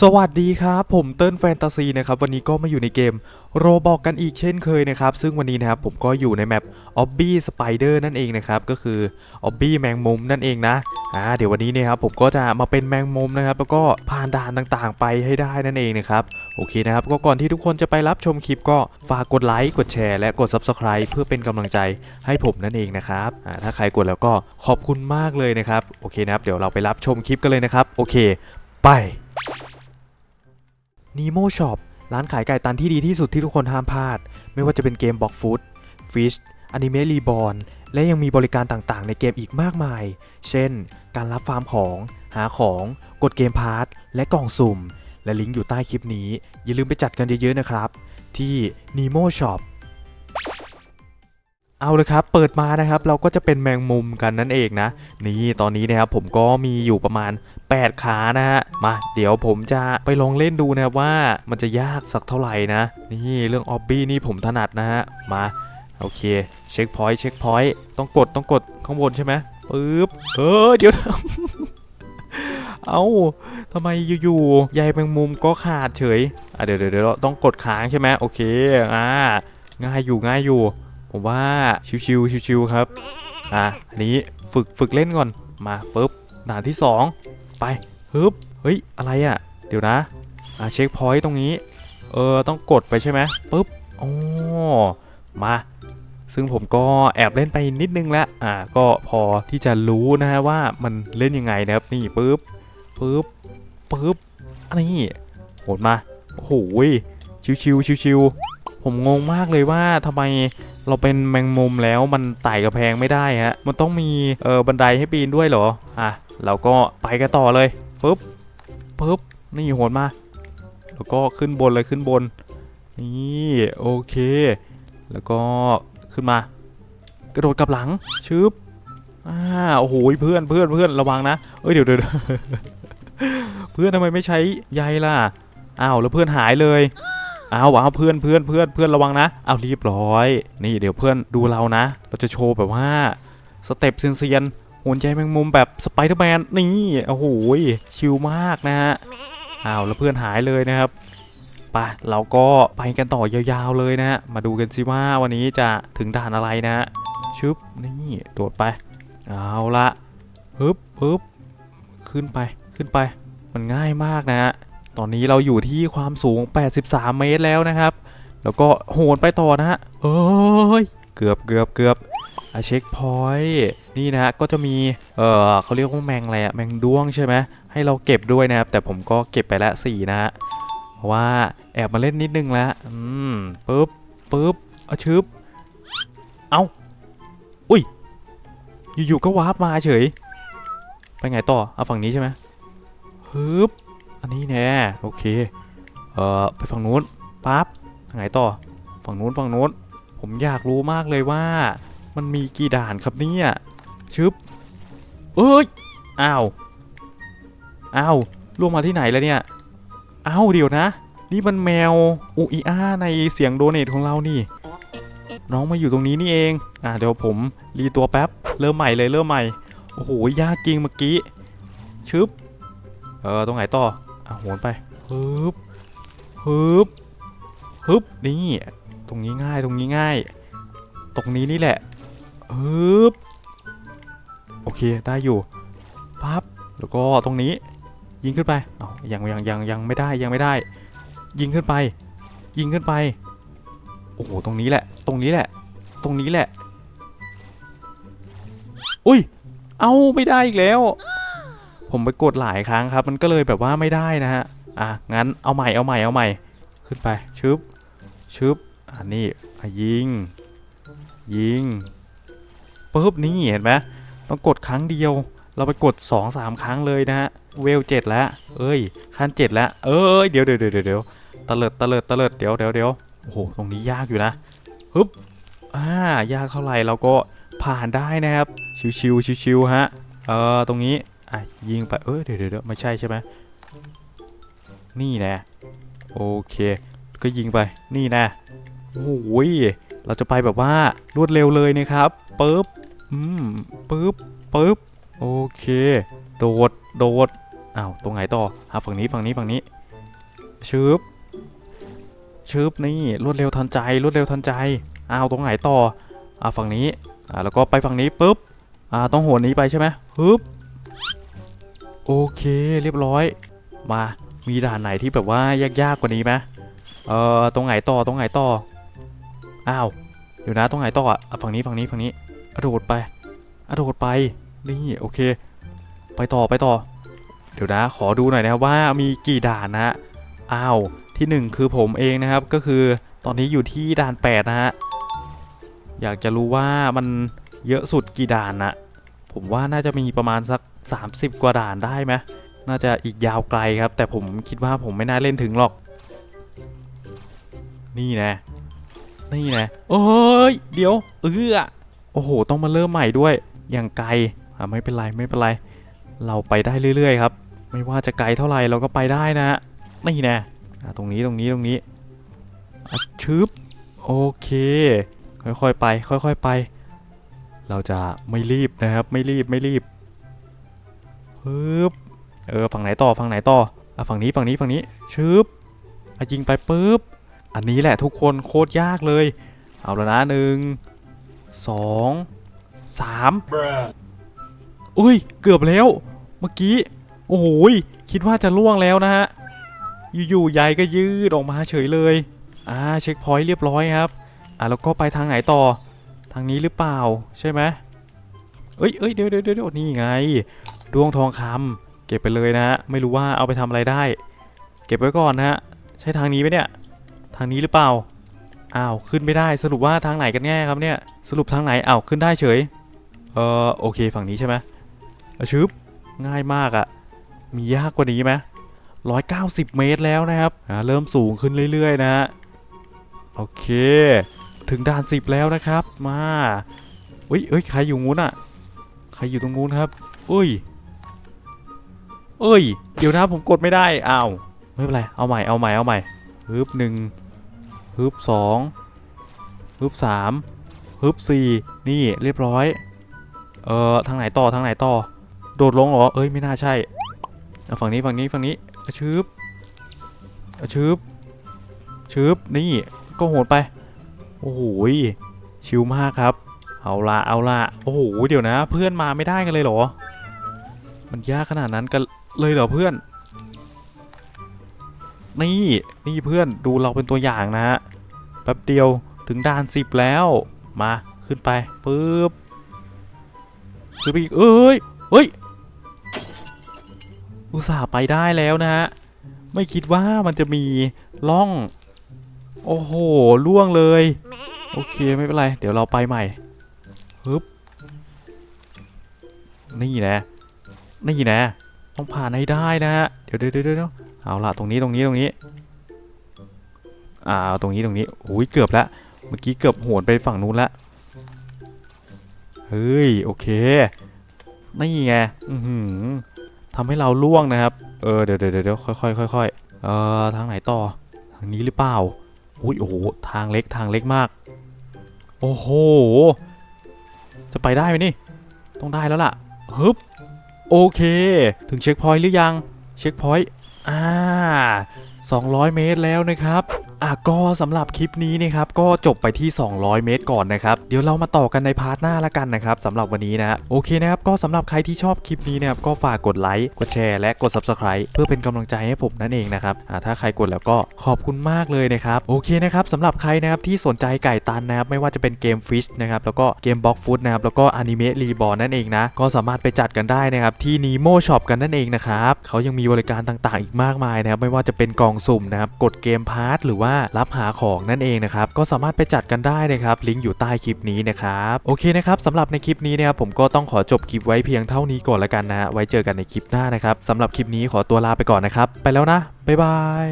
สวัสดีครับผมเติ้ลแฟนตาซีนะครับวันนี้ก็มาอยู่ในเกมโรบอกกันอีกเช่นเคยนะครับซึ่งวันนี้นะครับผมก็อยู่ในแมปออบบี้สไปเดอร์นั่นเองนะครับก็คือออบบี้แมงมุมนั่นเองนะอ่าเดี๋ยววันนี้เนี่ยครับผมก็จะมาเป็นแมงมุมนะครับแล้วก็ผ่านด่านต่างๆ ไปให้ได้นั่นเองนะครับโอเคนะครับก็ก่อนที่ทุกคนจะไปรับชมคลิปก็ฝากกดไลค์กดแชร์และกด Subscribe เพื่อเป็นกำลังใจให้ผมนั่นเองนะครับอ่าถ้าใครกดแล้วก็ขอบคุณมากเลยนะครับโอเคนะครับเดี๋ยวเราไปรับชมคลิปกันเลยนะครับโอเค ไป Nemo Shop ร้านขายไก่ตันที่ดีที่สุดที่ทุกคนห้ามพลาด ไม่ว่าจะเป็นเกมบ็อกฟู้ดฟิชอนิเมะรีบอลและยังมีบริการต่างๆ ในเกมอีกมากมาย เช่น การรับฟาร์มของ หาของ กดเกมพาร์ทและกล่องสุ่ม และลิงก์อยู่ใต้คลิปนี้ อย่าลืมไปจัดกันเยอะๆนะครับ ที่ Nemo Shop เอาเลยครับ เปิดมานะครับ เราก็จะเป็นแมงมุมกันนั่นเองนะ นี่ตอนนี้นะครับผมก็มีอยู่ประมาณ 8 ขานะฮะ มา เดี๋ยวผมจะไปลองเล่นดูนะครับว่ามันจะยากสักเท่าไหร่นะ นี่เรื่องออบบี้นี่ผมถนัดนะฮะ มา โอเค เช็คพอยต์เช็คพอยต์ ต้องกดต้องกดข้างบนใช่ไหมปึ๊บ เออเดี๋ยวเอาทำไมอยู่ๆ ใยแมงมุมก็ขาดเฉย อะเดี๋ยวเดี๋ยวเดี๋ยวต้องกดค้างใช่ไหมโอเค อ่า ง่ายอยู่ง่ายอยู่ ผมว่าชิวๆชิวๆครับ อะอันนี้ฝึกฝึกเล่นก่อน มาปึ๊บด่านที่สองไปฮึบเฮ้ย อะไรอะ่ะ เดี๋ยวนะอ่าเช็คพอยต์ตรงนี้ เออ ต้องกดไปใช่ไหมปุ๊บอ๋อมา ซึ่งผมก็แอบเล่นไปนิดนึงแล้ว อ่า ก็พอที่จะรู้นะฮะว่ามันเล่นยังไงนะครับ นี่ปุ๊บปุ๊บปุ๊บอันนี้โหดมา โอ้โหยชิวๆชิวๆผมงงมากเลยว่าทำไม เราเป็นแมงมุมแล้วมันไต่กระแพงไม่ได้ฮะ มันต้องมีเออบันไดให้ปีนด้วยเหรอ อะ เราก็ไปกันต่อเลยปุ๊บปุ๊บนี่โหดมา แล้วก็ขึ้นบนเลยขึ้นบน นี่โอเค แล้วก็ขึ้นมา กระโดดกลับหลังชึบอ่าโอ้โหเพื่อนเพื่อนเพื่อนระวังนะเอ้ยเดี๋ยวเดี๋ยวเดี๋ยวเพื่อนทำไมไม่ใช้ใยล่ะอ้าวแล้วเพื่อนหายเลย อ้าวอ้าเพื่อนเพื่อนเพื่อนเพื่อนระวังนะ เอาเรียบร้อย นี่เดี๋ยวเพื่อนดูเรานะ เราจะโชว์แบบว่าสเต็ปเซียนๆหุ่นใจแมงมุมแบบสไปเดอร์แมนนี่โอ้โหชิลมากนะฮะอ้าวแล้วเพื่อนหายเลยนะครับไปเราก็ไปกันต่อยาวๆเลยนะฮะมาดูกันสิว่าวันนี้จะถึงด่านอะไรนะฮะชึบนี่โดดไปเอาละฮึบฮึบขึ้นไปขึ้นไปมันง่ายมากนะฮะ ตอนนี้เราอยู่ที่ความสูง 83 เมตรแล้วนะครับ แล้วก็โหนไปต่อนะฮะเอ้ย เกือบเกือบเกือบอเช็คพอยต์นี่นะฮะก็จะมี เออเขาเรียกว่าแมงอะไรอะแมงด้วงใช่ไหมให้เราเก็บด้วยนะครับ แต่ผมก็เก็บไปละสี่นะฮะเพราะว่าแอบมาเล่นนิดนึงแล้วอืมปึ๊บปึ๊บเอาชึบเอาอุ้ย อยู่ๆก็วาร์ปมาเฉย ไปไงต่อเอาฝั่งนี้ใช่ไหมฮึบ อันนี้แน่โอเค เออไปฝั่งนู้นปั๊บไงต่อ ฝั่งนู้นฝั่งนู้น ผมอยากรู้มากเลยว่า มันมีกี่ด่านครับเนี่ย ชึบ เอ้ย อ้าว อ้าวล่วงมาที่ไหนแล้วเนี่ย อ้าวเดี๋ยวนะ นี่มันแมวอุอีอาในเสียงโดเนทของเรานี่ น้องมาอยู่ตรงนี้นี่เอง อ่าเดี๋ยวผมรีตัวแป๊บ เริ่มใหม่เลยเริ่มใหม่ โอ้โห ยากจริงเมื่อกี้ ชึบ เออตรงไหนต่อ อะโหนไปฮึบฮึบฮึบนี่ ตรงนี้ง่ายตรงนี้ง่าย ตรงนี้นี่แหละฮึบโอเคได้อยู่ปั๊บแล้วก็ตรงนี้ ยิงขึ้นไปเอายังยังยังยังไม่ได้ยังไม่ได้ ยิงขึ้นไป ยิงขึ้นไปโอ้โหตรงนี้แหละ ตรงนี้แหละ ตรงนี้แหละ อุ้ย เอาไม่ได้อีกแล้ว ผมไปกดหลายครั้งครับ มันก็เลยแบบว่าไม่ได้นะฮะ อะ งั้นเอาใหม่เอาใหม่เอาใหม่ ขึ้นไป ชึบ ชึบ อ่านี่ยิง ยิงปุ๊บนี่เห็นไหมต้องกดครั้งเดียว เราไปกด 2 3ครั้งเลยนะฮะ เวลเจ็ดแล้ว เอ้ย ขั้นเจ็ดแล้ว เอ้ย เดี๋ยวเดี๋ยวเดี๋ยวเดี๋ยวตะเลิดตะเลิดตะเลิดเดี๋ยวเดี๋ยวเดี๋ยวโอ้โห ตรงนี้ยากอยู่นะฮึบ อ่ายากเท่าไหร่เราก็ผ่านได้นะครับ ชิวชิวชิวชิวๆฮะ เออตรงนี้ อะยิงไปเอ้ยเดี๋ยวเดี๋ยวไม่ใช่ใช่ไหมนี่แนะโอเค ก็ยิงไปนี่นะโอ้ยเราจะไปแบบว่ารวดเร็วเลยนะครับปึ๊บอืมปึ๊บปึ๊บโอเค โดดโดดอ้าวตรงไหนต่ออะฝั่งนี้ฝั่งนี้ฝั่งนี้ชึบชึบนี่รวดเร็วทันใจรวดเร็วทันใจอ้าวตรงไหนต่ออะฝั่งนี้อะแล้วก็ไปฝั่งนี้ปุ๊บอ่าต้องโหนนี้ไปใช่ไหมฮึบ โอเคเรียบร้อย มามีด่านไหนที่แบบว่ายากๆกว่านี้ไหมเอ่อตรงไหนต่อตรงไหนต่ออ้าวเดี๋ยวนะตรงไหนต่ออะฝั่งนี้ฝั่งนี้ฝั่งนี้กระโดดไปกระโดดไปนี่โอเค ไปต่อไปต่อ เดี๋ยวนะ ขอดูหน่อยนะครับว่ามีกี่ด่านนะฮะอ้าวที่หนึ่งคือผมเองนะครับก็คือตอนนี้อยู่ที่ด่าน8นะฮะอยากจะรู้ว่ามันเยอะสุดกี่ด่านนะผมว่าน่าจะมีประมาณสัก 30 กว่าด่านได้ไหมน่าจะอีกยาวไกลครับ แต่ผมคิดว่าผมไม่น่าเล่นถึงหรอก นี่นะนี่นะเอ้ยเดี๋ยวเออโอ้โห ต้องมาเริ่มใหม่ด้วย อย่างไกลอะไม่เป็นไรไม่เป็นไร เราไปได้เรื่อยๆครับ ไม่ว่าจะไกลเท่าไหร่เราก็ไปได้นะฮะนี่นะตรงนี้ตรงนี้ตรงนี้ชึบโอเค ค่อยๆไป ค่อยๆไป เราจะไม่รีบนะครับ ไม่รีบไม่รีบ ปึ๊บเออฝั่งไหนต่อฝั่งไหนต่ออะฝั่งนี้ฝั่งนี้ฝั่งนี้ชึบอะยิงไปปึ๊บอันนี้แหละทุกคนโคตรยากเลย เอาแล้วนะหนึ่งสองสาม Bruh. อุ้ยเกือบแล้ว เมื่อกี้ โอ้โหยคิดว่าจะล่วงแล้วนะฮะอยู่ๆใยก็ยืดออกมาเฉยเลยอ่าเช็คพอยต์เรียบร้อยครับอ่าแล้วก็ไปทางไหนต่อทางนี้หรือเปล่าใช่ไหมเอ้ยเอ้ยเดี๋ยวเดี๋ยวเดี๋ยวนี่ไง ดวงทองคำเก็บไปเลยนะฮะไม่รู้ว่าเอาไปทำอะไรได้ เก็บไว้ก่อนนะฮะใช่ทางนี้ไหมเนี่ย ทางนี้หรือเปล่าอ้าวขึ้นไม่ได้สรุปว่าทางไหนกันแน่ครับเนี่ยสรุปทางไหนอ้าวขึ้นได้เฉยเออโอเคฝั่งนี้ใช่ไหมอาชึบง่ายมากอะ่ะมียากกว่านี้ไหมร้อยเก้าสิบเมตรแล้วนะครับอ่าเริ่มสูงขึ้นเรื่อยๆนะฮะโอเค ถึงด่านสิบแล้วนะครับมาเฮ้ยเอ้ยใครอยู่งู้นอะ่ะใครอยู่ตรงงู้นครับเอ้ย เอ้ย เดี๋ยวนะผมกดไม่ได้อ้าวไม่เป็นไร เอาใหม่ เอาใหม่ เอาใหม่ฮึบหนึ่งฮึบสองฮึบสามฮึบสี่นี่เรียบร้อย เอ่อ ทางไหนต่อ ทางไหนต่อ โดดลงเหรอ เอ้ย ไม่น่าใช่เอาฝั่งนี้ ฝั่งนี้ ฝั่งนี้อะชืบอะชืบชืบนี่ ก็โหดไป โอ้โหยชิลมากครับ เอาละเอาละโอ้โห เดี๋ยวนะ เพื่อนมาไม่ได้กันเลยเหรอ มันยากขนาดนั้นกันเลยเหรอเพื่อน นี่นี่เพื่อนดูเราเป็นตัวอย่างนะฮะแป๊บเดียวถึงด่านสิบแล้วมาขึ้นไปปึ๊บคือไปอีกเอ้ยเฮ้ยอุตส่าห์ไปได้แล้วนะฮะไม่คิดว่ามันจะมีล่อง โอ้โหล่วงเลย โอเคไม่เป็นไร เดี๋ยวเราไปใหม่ฮึบนี่นะ นี่นะ ต้องผ่านให้ได้นะฮะเดี๋ยวเดี๋ยวเดี๋ยวเดี๋ยวเอาละตรงนี้ตรงนี้ตรงนี้ อ่าตรงนี้ตรงนี้โอ้ยเกือบแล้วเมื่อกี้เกือบโหนไปฝั่งนู้นล้วเฮ้ยโอเค นี่ไงอือหือทำให้เราล่วงนะครับ เออเดี๋ยวเดี๋ยวเดี๋ยวค่อยค่อยค่อยค่อยเอ่อทางไหนต่อ ทางนี้หรือเปล่า อุ้ยโอ้โหทางเล็กทางเล็กมาก โอ้โห จะไปได้ไหมนี่ ต้องได้แล้วล่ะฮึบ โอเค ถึงเช็คพอยต์หรือยัง เช็คพอยต์อ่า200 เมตรแล้วนะครับ อะก็สำหรับคลิปนี้นะครับก็จบไปที่ 200 เมตรก่อนนะครับเดี๋ยวเรามาต่อกันในพาร์ทหน้าละกันนะครับสำหรับวันนี้นะโอเคนะครับก็สำหรับใครที่ชอบคลิปนี้นะครับก็ฝากกดไลค์กดแชร์และกด Subscribe เพื่อเป็นกำลังใจให้ผมนั่นเองนะครับอ่าถ้าใครกดแล้วก็ขอบคุณมากเลยนะครับโอเคนะครับสำหรับใครนะครับที่สนใจไก่ตันนะครับไม่ว่าจะเป็นเกมฟิชนะครับแล้วก็เกมบล็อกฟุตนะครับแล้วก็อนิเมะรีบอร์นั่นเองนะก็สามารถไปจัดกันได้นะครับที่ Nemo Shop กันนั่นเองนะครับเขายังมีบริการต่างๆ อีกมากมายนะครับไม่ว่าจะเป็นกล่องสุ่มนะครับกดเกมพาร์ทหรือว่ารับหาของนั่นเองนะครับก็สามารถไปจัดกันได้นะครับลิงก์อยู่ใต้คลิปนี้นะครับโอเคนะครับสำหรับในคลิปนี้นะครับผมก็ต้องขอจบคลิปไว้เพียงเท่านี้ก่อนละกันนะฮะไว้เจอกันในคลิปหน้านะครับสำหรับคลิปนี้ขอตัวลาไปก่อนนะครับ ไปแล้วนะบ๊ายบาย